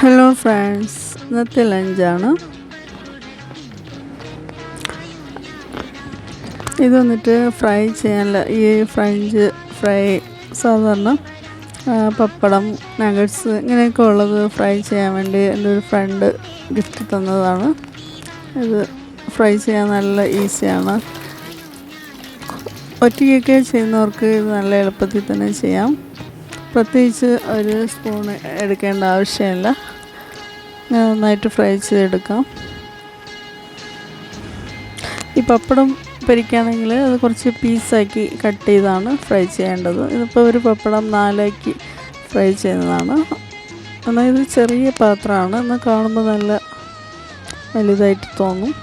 Hello friends ഇന്നത്തെ ലഞ്ചാണ് ഇത് വന്നിട്ട് ഫ്രൈ ചെയ്യാനുള്ള ഈ ഫ്രഞ്ച് ഫ്രൈ സാധാരണ പപ്പടം നഗറ്റ്സ് ഇങ്ങനെയൊക്കെ ഉള്ളത് ഫ്രൈ ചെയ്യാൻ വേണ്ടി എന്റെ ഒരു ഫ്രണ്ട് ഗിഫ്റ്റ് തന്നതാണ്. ഇത് ഫ്രൈ ചെയ്യാൻ നല്ല ഈസിയാണ് ഒറ്റയ്ക്കൊക്കെ ചെയ്യുന്നവർക്ക് ഇത് നല്ല എളുപ്പത്തിൽ തന്നെ ചെയ്യാം. പ്രത്യേകിച്ച് ഒരു സ്പൂൺ എടുക്കേണ്ട ആവശ്യമില്ല. നന്നായിട്ട് ഫ്രൈ ചെയ്തെടുക്കാം. ഈ പപ്പടം പൊരിക്കുകയാണെങ്കിൽ അത് കുറച്ച് പീസാക്കി കട്ട് ചെയ്താണ് ഫ്രൈ ചെയ്യേണ്ടത്. ഇതിപ്പോൾ ഒരു പപ്പടം നാലാക്കി ഫ്രൈ ചെയ്യുന്നതാണ്. എന്നാൽ ഇത് ചെറിയ പാത്രമാണ്. എന്നാൽ കാണുമ്പോൾ നല്ല വലുതായിട്ട് തോന്നും.